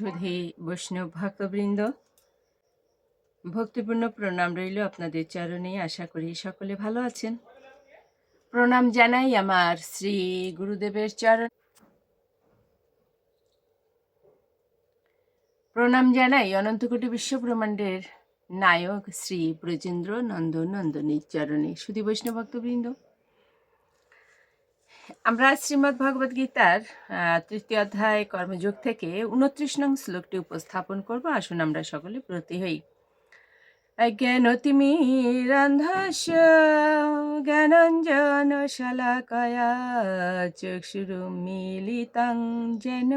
সুধী বৈষ্ণব ভক্তবৃন্দ। ভক্তিপূর্ণ প্রণাম রইল আপনাদের চরণে। আশা করি সকলে ভালো আছেন। প্রণাম জানাই আমার শ্রী গুরুদেবের চরণ। প্রণাম জানাই অনন্তকোটি বিশ্বব্রহ্মাণ্ডের নায়ক শ্রী ব্রজেন্দ্র নন্দন নন্দনীর চরণে। সুধী বৈষ্ণব ভক্তবৃন্দ আমরা শ্রীমদ্ ভগবদ গীতার তৃতীয় অধ্যায় কর্মযোগ থেকে উনত্রিশ নং শ্লোকটি উপস্থাপন করব। আসুন আমরা সকলে প্রতি হই। জ্ঞানতিমিরান্ধস্য জ্ঞানঞ্জন শলাকয়া চক্ষুরুমিলিতাং যেন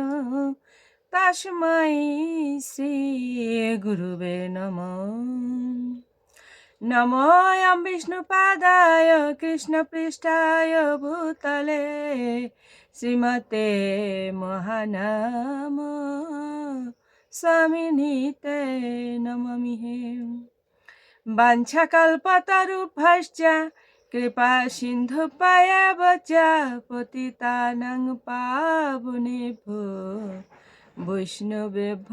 তস্मै শ্রী গুরুবে নমঃ। নময়াম বিষ্ণুপাদায় কৃষ্ণপৃষ্ঠায় ভূতলে শ্রীমতে মহানাম স্বামিনীতে নমমিহে। বাঞ্ছাকল্পতরুভ্যশ্চ কৃপা সিন্ধু পায়াব চ পতিতানং বৈষ্ণবে বৈষ্ণবেভ্য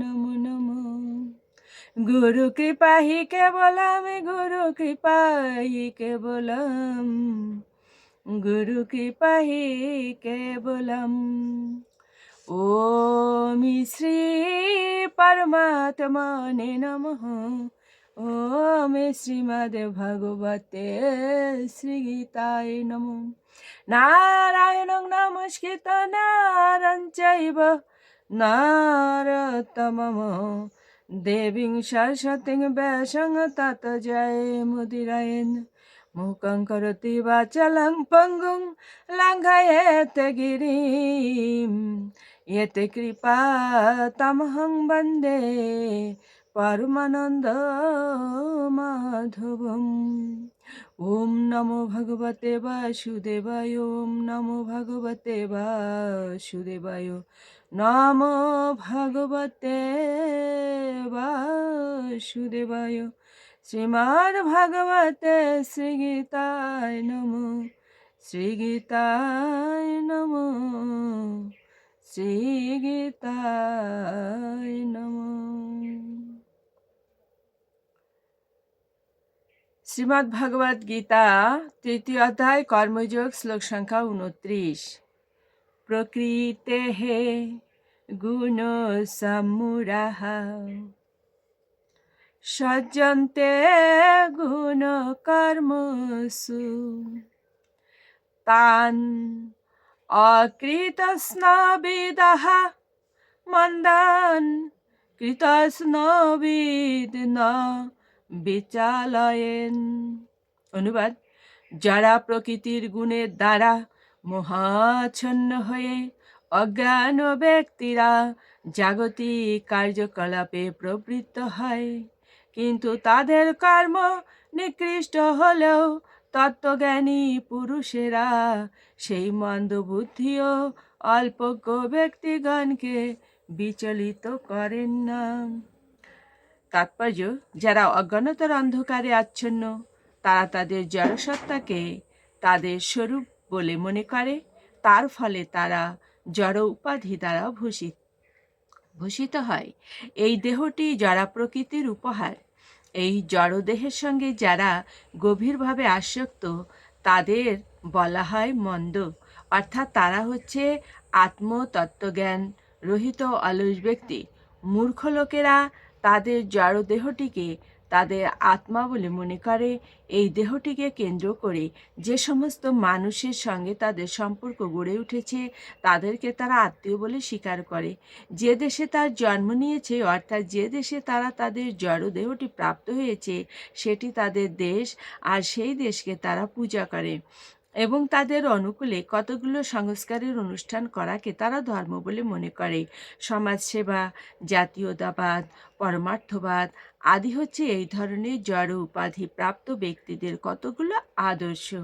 নমুন গুরু কৃপা হি কেবলম, গুরু কৃপা হি কেবলম, গুরু কৃপা হি কেবলম। ওমি শ্রী পরমাত্মনে নমঃ। ওম শ্রীমদ ভগবতে শ্রীগীতায় নমঃ। নারায়ণং নমস্কৃত নারং চৈব নারতমম দেবীং সরস্বতীং ব্যাসং তত জয় মুদিরায়ণ মুখং করতি বাচলং পঙ্গুং লঙ্ঘয়েত গিরিম। এতে কৃপা তমহং বন্দে। পরমানন্দ মাধবম। ওম নমো ভগবতে বাসুদেবায়, ওম নমো ভগবতে বাসুদেবায়। নমো ভগবতে বাসুদেবায়। শ্রীমদ্ ভগবতে শ্রীগীতায় নমো শ্রীগীতায় নমো, শ্রীগীতায় নমো শ্রীমদ্ ভগবদ গীতা তৃতীয় অধ্যায়, কর্মযোগ, শ্লোক সংখ্যা উনত্রিশ। প্রকৃতে হে গুণ সমুরাহ সজ্জন্তে গুণ কর্মসু, তান অকৃতস্নবিদः মন্দান কৃতস্নবিদ ন বিচালয়েন। অনুবাদ, যারা প্রকৃতির গুণের দ্বারা মহাচ্ছন্ন হয়ে অজ্ঞান ব্যক্তিরা জাগতিক কার্যকলাপে প্রবৃত্ত হয়, কিন্তু তাদের কর্ম নিকৃষ্ট হলেও তত্ত্বজ্ঞানী পুরুষেরা সেই মন্দবুদ্ধি ও অল্পজ্ঞ ব্যক্তিগণকে বিচলিত করেন না। তাৎপর্য, যারা অজ্ঞানতার অন্ধকারে আচ্ছন্ন, তারা তাদের জড়সত্তাকে তাদের স্বরূপ বলে মনে করে, তার ফলে তারা জড় উপাধি দ্বারা ভূষিত ভূষিত হয়। এই দেহটি জড়া প্রকৃতির উপহার। এই জড়দেহের সঙ্গে যারা গভীরভাবে আসক্ত, তাদের বলা হয় মন্দ। অর্থাৎ তারা হচ্ছে আত্মতত্ত্বজ্ঞান, রহিত অলস ব্যক্তি। মূর্খ লোকেরা তাদের জড় দেহটিকে তাদের আত্মা বলে মনে করে। এই দেহটিকে কেন্দ্র করে যে সমস্ত মানুষের সঙ্গে তাদের সম্পর্ক গড়ে উঠেছে, তাদেরকে তারা আত্মীয় বলে স্বীকার করে। যে দেশে তার জন্ম নিয়েছে, অর্থাৎ যে দেশে তারা তাদের জড় দেহটি প্রাপ্ত হয়েছে, সেটি তাদের দেশ আর সেই দেশকে তারা পূজা করে। এবং তাদের অনুকূলে কতগুলো সংস্কারের অনুষ্ঠান করাকে তারা ধর্ম বলে মনে করে। সমাজসেবা, জাতীয়তাবাদ, পরমার্থবাদ আদি হচ্ছে এই ধরনের জড় উপাধি প্রাপ্ত ব্যক্তিদের কতগুলো আদর্শ।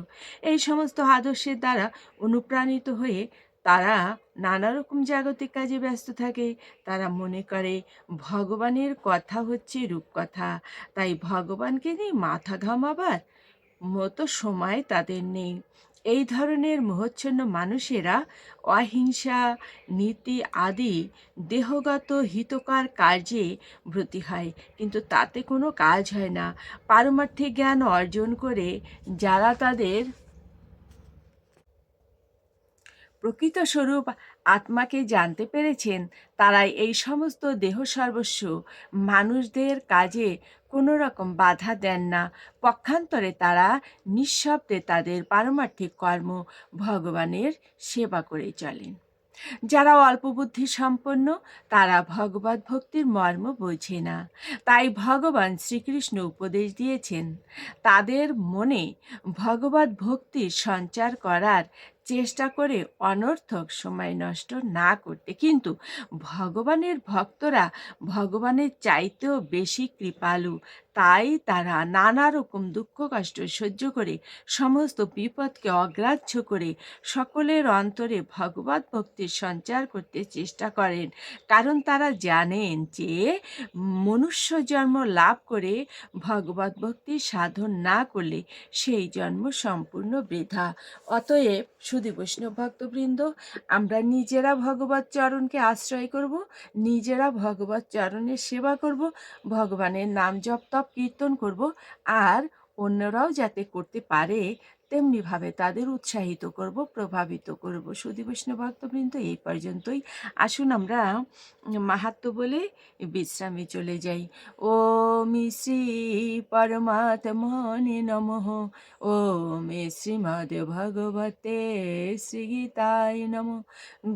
এই সমস্ত আদর্শের দ্বারা অনুপ্রাণিত হয়ে তারা নানা রকম জাগতিক কাজে ব্যস্ত থাকে। তারা মনে করে, ভগবানের কথা হচ্ছে রূপকথা। তাই ভগবানকে নিয়ে মাথা ঘামাবার মতো সময় তাদের নেই। এই ধরনের মোহচ্ছন্ন মানুষেরা অহিংসা, নীতি আদি দেহগত হিতকর কার্যে ব্রতী হয়। কিন্তু তাতে কোনো কাজ হয় না। পারমার্থিক জ্ঞান অর্জন করে যারা তাদের প্রকৃত স্বরূপ আত্মাকে জানতে পেরেছেন, তারাই এই সমস্ত দেহ সর্বস্ব মানুষদের কাজে কোনো রকম বাধা দেন না। পক্ষান্তরে তারা নিঃশব্দে তাদের পারমার্থিক কর্ম ভগবানের সেবা করে চলেন। যারা অল্প বুদ্ধি সম্পন্ন, তারা ভগবত ভক্তির মর্ম বোঝে না। তাই ভগবান শ্রীকৃষ্ণ উপদেশ দিয়েছেন, তাদের মনে ভগবত ভক্তির সঞ্চার করার চেষ্টা করে অনর্থক সময় নষ্ট না করতে। কিন্তু ভগবানের ভক্তরা ভগবানের চাইতেও বেশি কৃপালু। তাই তারা নানা রকম দুঃখ, কষ্ট সহ্য করে সমস্ত বিপদকে অগ্রাহ্য করে সকলের অন্তরে ভগবত ভক্তির সঞ্চার করতে চেষ্টা করেন। কারণ তারা জানেন যে মনুষ্য জন্ম লাভ করে ভগবত ভক্তি সাধন না করলে সেই জন্ম সম্পূর্ণ বৃথা। অতএব শুধু বৈষ্ণব ভক্তবৃন্দ, আমরা নিজেরা ভগবত চরণকে আশ্রয় করব, নিজেরা ভগবত চরণের সেবা করব, ভগবানের নাম জপ তপ কীর্তন করব, আর অন্যরাও যাতে করতে পারে তেমনিভাবে তাদের উৎসাহিত করব, প্রভাবিত করব। সুদী বৈষ্ণব ভক্তবৃন্দ এই পর্যন্তই। আসুন আমরা মাহাত্ম বলে বিশ্রামে চলে যাই। ও মি শ্রী পরমাত্মনে নমঃ। ও মে শ্রীমদ ভগবতে শ্রী গীতায় নম।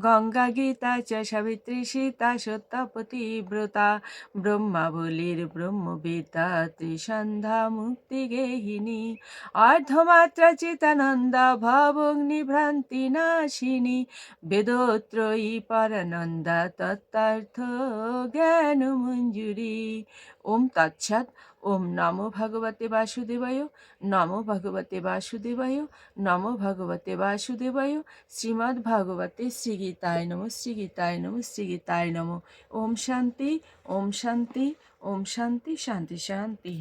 গঙ্গা গীতা চ সাবিত্রী সীতা সত্যপতি ব্রতা ব্রহ্মাবলীর ব্রহ্মবেতা ত্রিসন্ধ্যা মুক্তি গেহিনী। অর্ধমাত্রা চিতানন্দা ভবগ্নিভ্রান্তি নাশিনী বেদোত্রয়ী পরানন্দা তত্ত্বার্থ জ্ঞান মঞ্জুরি ওম তৎসাৎ ওম নমো ভগবতে বাসুদেবায় নমো ভগবতে বাসুদেবায় নমো ভগবতে বাসুদেবায় শ্রীমদ্ ভগবতে শ্রীগীতায় নম শ্রীগীতায় নম শ্রীগীতায় নম ওম শান্তি ওম শান্তি ওম শান্তি শান্তি শান্তি